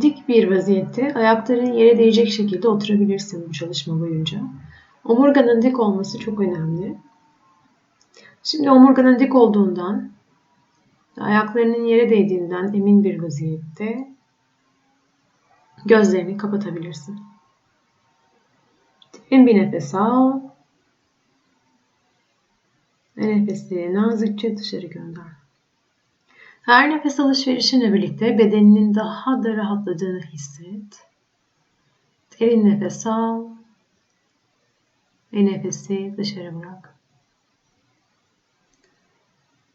Dik bir vaziyette ayakların yere değecek şekilde oturabilirsin bu çalışma boyunca. Omurganın dik olması çok önemli. Şimdi omurganın dik olduğundan, ayaklarının yere değdiğinden emin bir vaziyette gözlerini kapatabilirsin. Derin bir nefes al. Ve nefesi nazikçe dışarı gönder. Her nefes alışverişinle birlikte bedeninin daha da rahatladığını hisset. Derin nefes al ve nefesi dışarı bırak.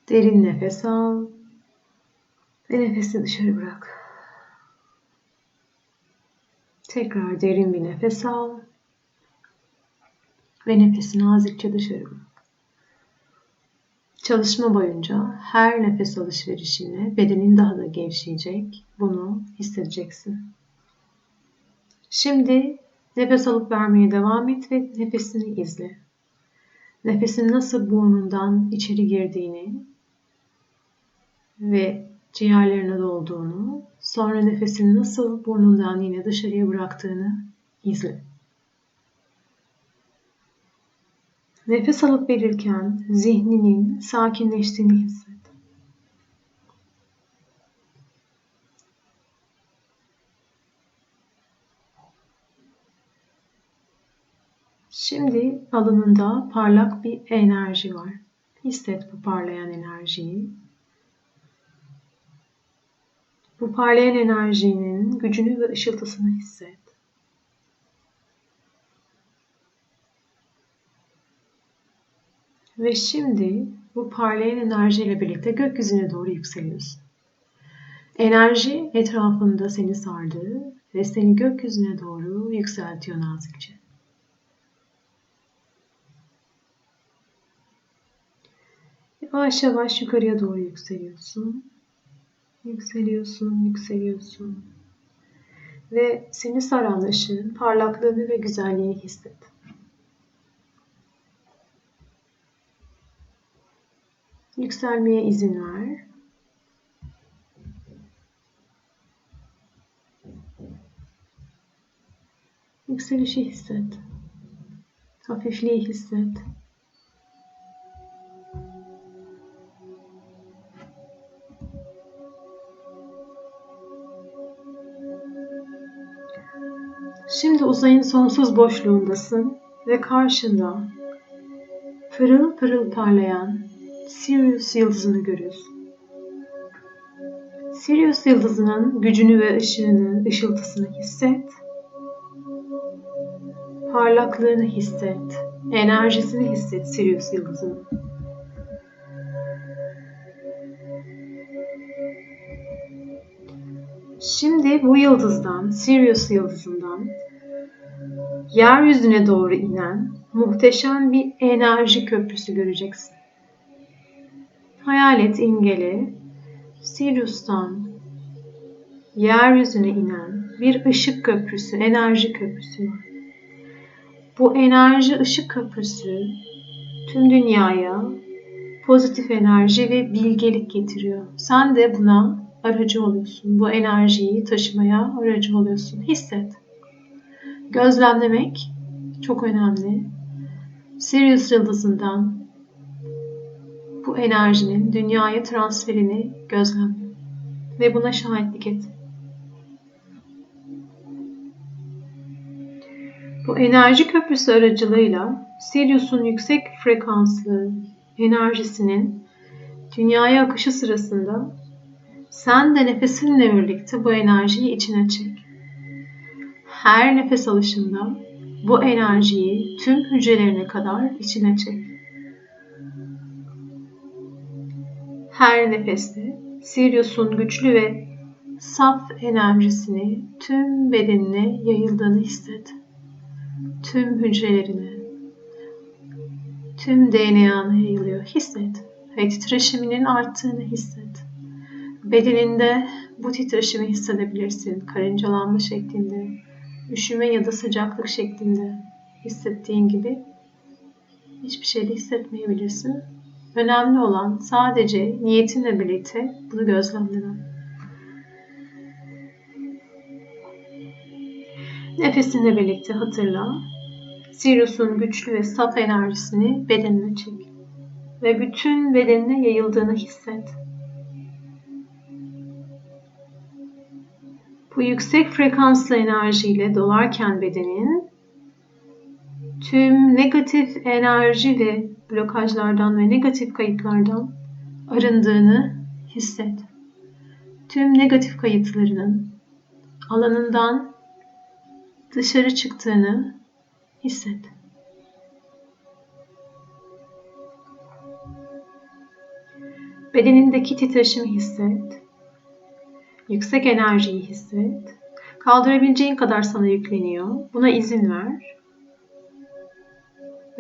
Derin nefes al ve nefesi dışarı bırak. Tekrar derin bir nefes al ve nefesi nazikçe dışarı bırak. Çalışma boyunca her nefes alışverişinde bedenin daha da gevşeyecek. Bunu hissedeceksin. Şimdi nefes alıp vermeye devam et ve nefesini izle. Nefesin nasıl burnundan içeri girdiğini ve ciğerlerine dolduğunu, sonra nefesini nasıl burnundan yine dışarıya bıraktığını izle. Nefes alıp verirken zihninin sakinleştiğini hisset. Şimdi alanında parlak bir enerji var. Hisset bu parlayan enerjiyi. Bu parlayan enerjinin gücünü ve ışıltısını hisset. Ve şimdi bu parlayan enerjiyle birlikte gökyüzüne doğru yükseliyorsun. Enerji etrafında seni sardı ve seni gökyüzüne doğru yükseltiyor nazikçe. Yavaş yavaş yukarıya doğru yükseliyorsun. Yükseliyorsun, yükseliyorsun. Ve seni saran ışığın parlaklığını ve güzelliğini hisset. Yükselmeye izin ver. Yükselişi hisset. Hafifliği hisset. Şimdi uzayın sonsuz boşluğundasın ve karşında pırıl pırıl parlayan Sirius yıldızını görüyorsun. Sirius yıldızının gücünü ve ışığını, ışıltısını hisset. Parlaklığını hisset. Enerjisini hisset Sirius yıldızının. Şimdi bu yıldızdan, Sirius yıldızından yeryüzüne doğru inen muhteşem bir enerji köprüsü göreceksin. Hayalet imgeli Sirius'tan yeryüzüne inen bir ışık köprüsü, enerji köprüsü var. Bu enerji ışık köprüsü tüm dünyaya pozitif enerji ve bilgelik getiriyor. Sen de buna aracı oluyorsun. Bu enerjiyi taşımaya aracı oluyorsun. Hisset. Gözlemlemek çok önemli. Sirius yıldızından bu enerjinin dünyaya transferini gözlemle ve buna şahitlik et. Bu enerji köprüsü aracılığıyla Sirius'un yüksek frekanslı enerjisinin dünyaya akışı sırasında sen de nefesinle birlikte bu enerjiyi içine çek. Her nefes alışında bu enerjiyi tüm hücrelerine kadar içine çek. Her nefeste Sirius'un güçlü ve saf enerjisini tüm bedenine yayıldığını hisset. Tüm hücrelerine, tüm DNA'na yayılıyor. Hisset ve titreşiminin arttığını hisset. Bedeninde bu titreşimi hissedebilirsin. Karıncalanma şeklinde, üşüme ya da sıcaklık şeklinde hissettiğin gibi hiçbir şey hissetmeyebilirsin. Önemli olan sadece niyetinle birlikte bunu gözlemlemen. Nefesinle birlikte hatırla. Sirius'un güçlü ve saf enerjisini bedenine çek. Ve bütün bedenine yayıldığını hisset. Bu yüksek frekanslı enerjiyle dolarken bedenin tüm negatif enerji ve blokajlardan ve negatif kayıtlardan arındığını hisset. Tüm negatif kayıtlarının alanından dışarı çıktığını hisset. Bedenindeki titreşimi hisset. Yüksek enerjiyi hisset. Kaldırabileceğin kadar sana yükleniyor. Buna izin ver.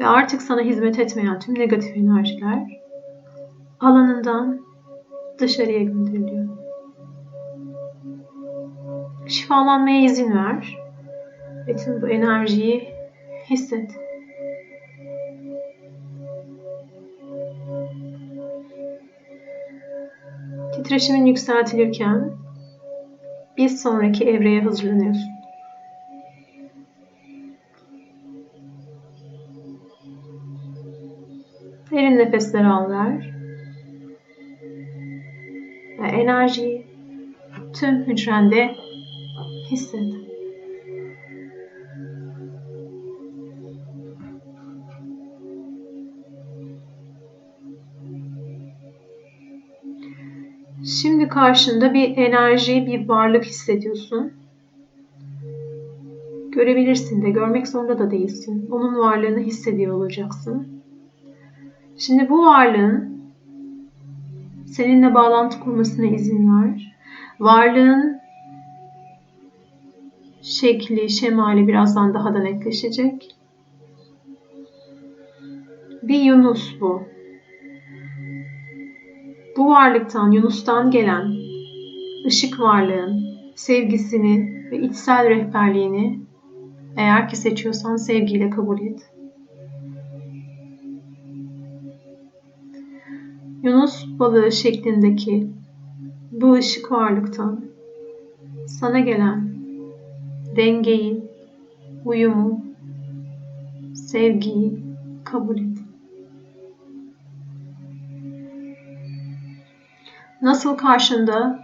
Ve artık sana hizmet etmeyen tüm negatif enerjiler alanından dışarıya gönderiliyor. Şifalanmaya izin ver. Ve tüm bu enerjiyi hisset. Titreşimin yükseltilirken bir sonraki evreye hazırlanıyorsun. Derin nefesler al ver. Ve enerjiyi tüm hücrende hisset. Şimdi karşında bir enerji, bir varlık hissediyorsun. Görebilirsin de, görmek zorunda da değilsin. Onun varlığını hissediyor olacaksın. Şimdi bu varlığın seninle bağlantı kurmasına izin ver. Varlığın şekli, şemali birazdan daha da netleşecek. Bir Yunus bu. Bu varlıktan, Yunus'tan gelen ışık varlığın sevgisini ve içsel rehberliğini eğer ki seçiyorsan sevgiyle kabul et. Yunus balığı şeklindeki bu ışık varlıktan sana gelen dengeyi, uyumu, sevgiyi kabul et. Nasıl karşında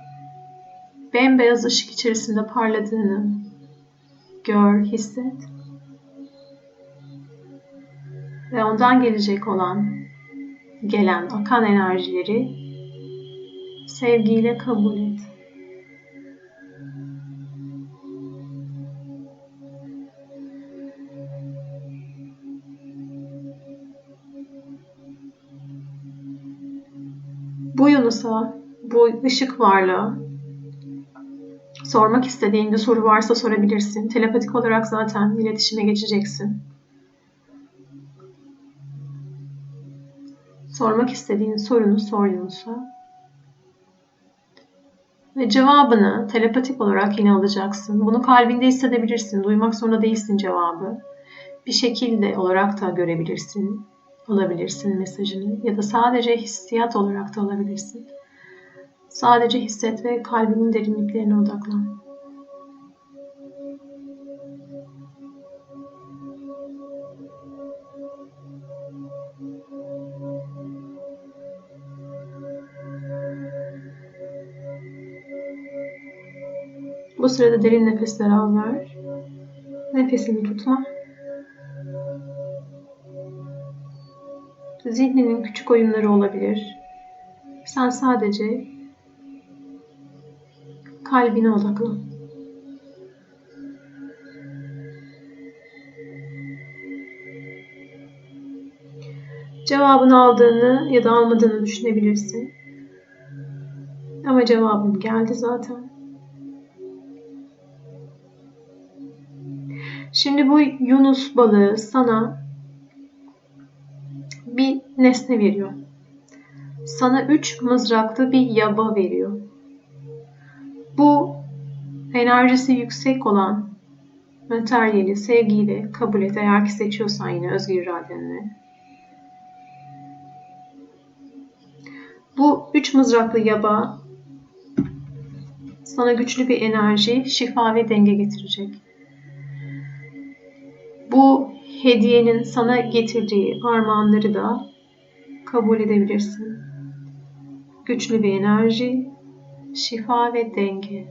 bembeyaz ışık içerisinde parladığını gör, hisset. Ve ondan gelecek olan, gelen, akan enerjileri sevgiyle kabul et. Bu Yunus'a, bu ışık varlığı sormak istediğin bir soru varsa sorabilirsin. Telepatik olarak zaten iletişime geçeceksin. Sormak istediğin sorunu sor Yunus'a. Ve cevabını telepatik olarak yine alacaksın. Bunu kalbinde hissedebilirsin. Duymak zorunda değilsin cevabı. Bir şekilde olarak da görebilirsin alabilirsin mesajını ya da sadece hissiyat olarak da alabilirsin. Sadece hisset ve kalbinin derinliklerine odaklan. Bu sırada derin nefesler al ver. Nefesini tutma. Zihninin küçük oyunları olabilir. Sen sadece kalbine odaklan. Cevabını aldığını ya da almadığını düşünebilirsin. Ama cevabın geldi zaten. Şimdi bu Yunus balığı sana bir nesne veriyor. Sana üç mızraklı bir yaba veriyor. Bu enerjisi yüksek olan materyali sevgiyle kabul et eğer ki seçiyorsan yine özgür iradenle. Bu üç mızraklı yaba sana güçlü bir enerji, şifa ve denge getirecek. Hediyenin sana getirdiği armağanları da kabul edebilirsin. Güçlü bir enerji, şifa ve denge.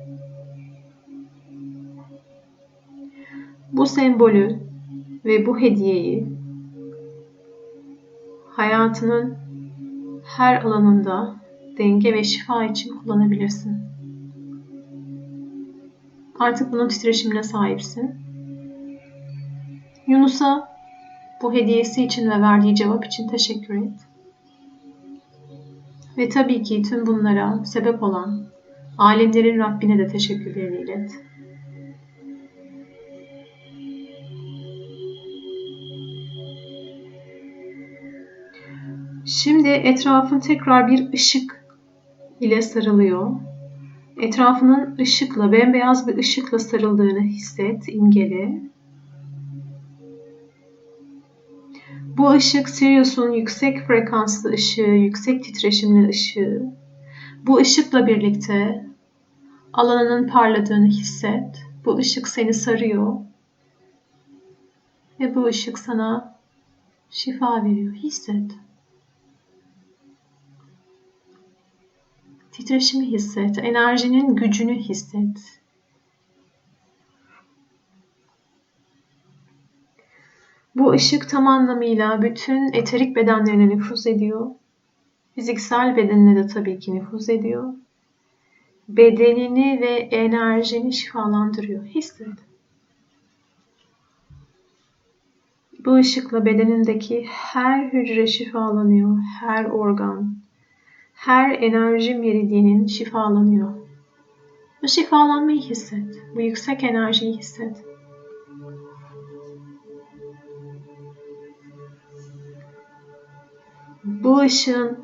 Bu sembolü ve bu hediyeyi hayatının her alanında denge ve şifa için kullanabilirsin. Artık bunun titreşimine sahipsin. Yunus'a bu hediyesi için ve verdiği cevap için teşekkür et. Ve tabii ki tüm bunlara sebep olan alemlerin Rabbine de teşekkürlerini ilet. Şimdi etrafın tekrar bir ışık ile sarılıyor. Etrafının ışıkla, bembeyaz bir ışıkla sarıldığını hisset, imgele. Bu ışık Sirius'un yüksek frekanslı ışığı, yüksek titreşimli ışığı. Bu ışıkla birlikte alanının parladığını hisset. Bu ışık seni sarıyor. Ve bu ışık sana şifa veriyor. Hisset. Titreşimi hisset, enerjinin gücünü hisset. Bu ışık tam anlamıyla bütün eterik bedenlerine nüfuz ediyor. Fiziksel bedenine de tabii ki nüfuz ediyor. Bedenini ve enerjini şifalandırıyor. Hisset. Bu ışıkla bedenindeki her hücre şifalanıyor, her organ, her enerji meridyenin şifalanıyor. Bu şifalanmayı hisset. Bu yüksek enerjiyi hisset. Bu ışığın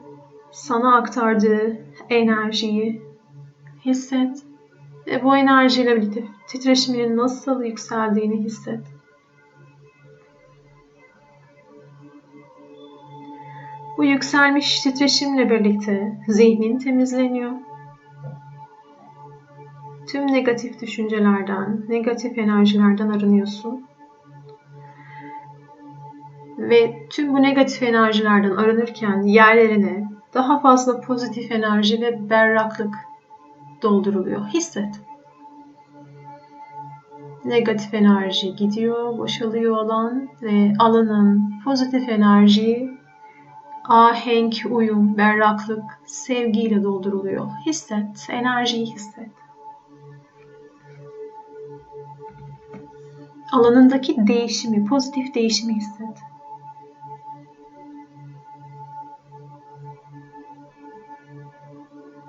sana aktardığı enerjiyi hisset ve bu enerjiyle birlikte titreşiminin nasıl yükseldiğini hisset. Bu yükselmiş titreşimle birlikte zihnin temizleniyor. Tüm negatif düşüncelerden, negatif enerjilerden arınıyorsun. Ve tüm bu negatif enerjilerden arınırken yerlerine daha fazla pozitif enerji ve berraklık dolduruluyor. Hisset. Negatif enerji gidiyor, boşalıyor alan ve alanın pozitif enerjiyi ahenk, uyum, berraklık, sevgiyle dolduruluyor. Hisset, enerjiyi hisset. Alanındaki değişimi, pozitif değişimi hisset.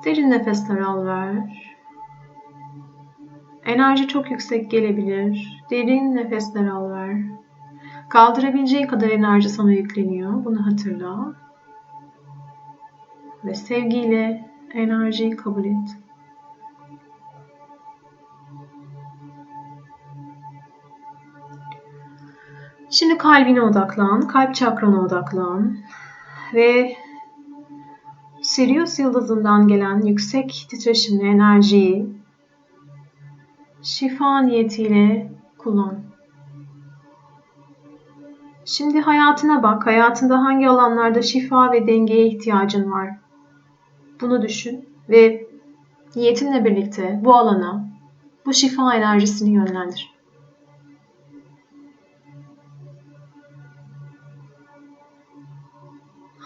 Derin nefesler al ver. Enerji çok yüksek gelebilir. Derin nefesler al ver. Kaldırabileceğin kadar enerji sana yükleniyor. Bunu hatırla ve sevgiyle enerjiyi kabul et. Şimdi kalbine odaklan, kalp çakrana odaklan ve Sirius yıldızından gelen yüksek titreşimli enerjiyi şifa niyetiyle kullan. Şimdi hayatına bak. Hayatında hangi alanlarda şifa ve dengeye ihtiyacın var? Bunu düşün ve niyetinle birlikte bu alana, bu şifa enerjisini yönlendir.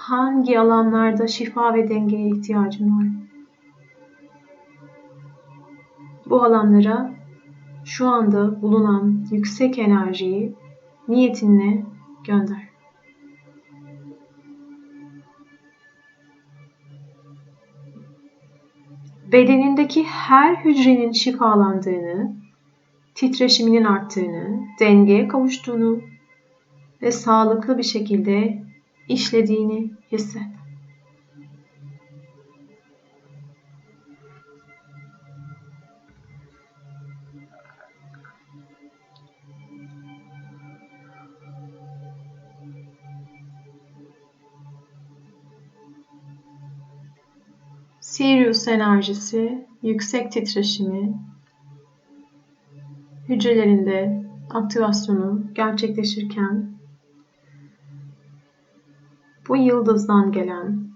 Hangi alanlarda şifa ve dengeye ihtiyacın var? Bu alanlara şu anda bulunan yüksek enerjiyi niyetinle gönder. bedenindeki her hücrenin şifalandığını, titreşiminin arttığını, dengeye kavuştuğunu ve sağlıklı bir şekilde işlediğini hisset. Sirius enerjisi, yüksek titreşimi hücrelerinde aktivasyonu gerçekleşirken bu yıldızdan gelen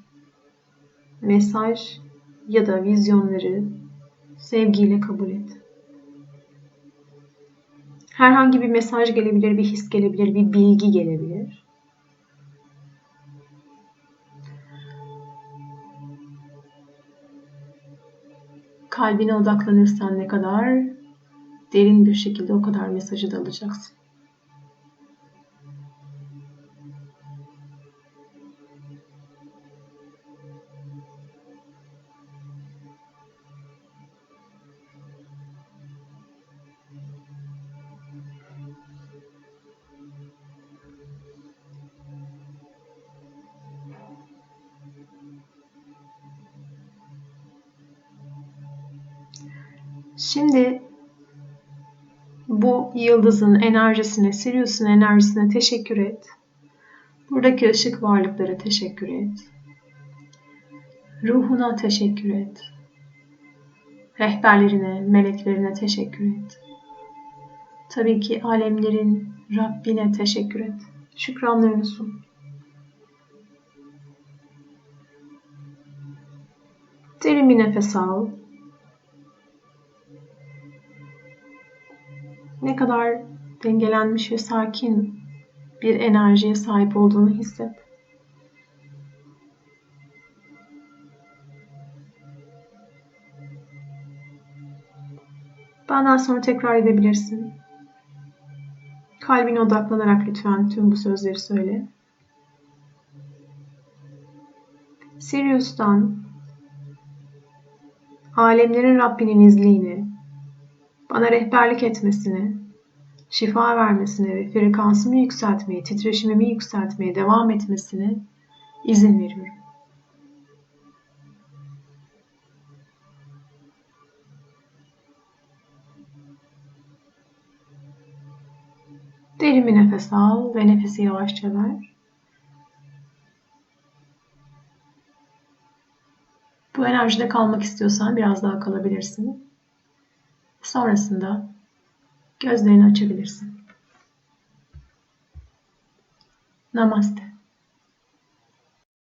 mesaj ya da vizyonları sevgiyle kabul et. Herhangi bir mesaj gelebilir, bir his gelebilir, bir bilgi gelebilir. Kalbine odaklanırsan ne kadar derin bir şekilde o kadar mesajı da alacaksın. Şimdi bu yıldızın enerjisine, Sirius'un enerjisine teşekkür et. Buradaki ışık varlıklara teşekkür et. Ruhuna teşekkür et. Rehberlerine, meleklerine teşekkür et. Tabii ki alemlerin Rabbine teşekkür et. Şükranlarını sun. Derin bir nefes al. Ne kadar dengelenmiş ve sakin bir enerjiye sahip olduğunu hisset. Benden sonra tekrar edebilirsin. Kalbine odaklanarak lütfen tüm bu sözleri söyle. Sirius'tan alemlerin Rabbinin izliğini, bana rehberlik etmesini, şifa vermesine ve frekansımı yükseltmeye, titreşimimi yükseltmeye devam etmesine izin veriyorum. Derin bir nefes al ve nefesi yavaşça ver. Bu enerjide kalmak istiyorsan biraz daha kalabilirsin. Sonrasında gözlerini açabilirsin. Namaste.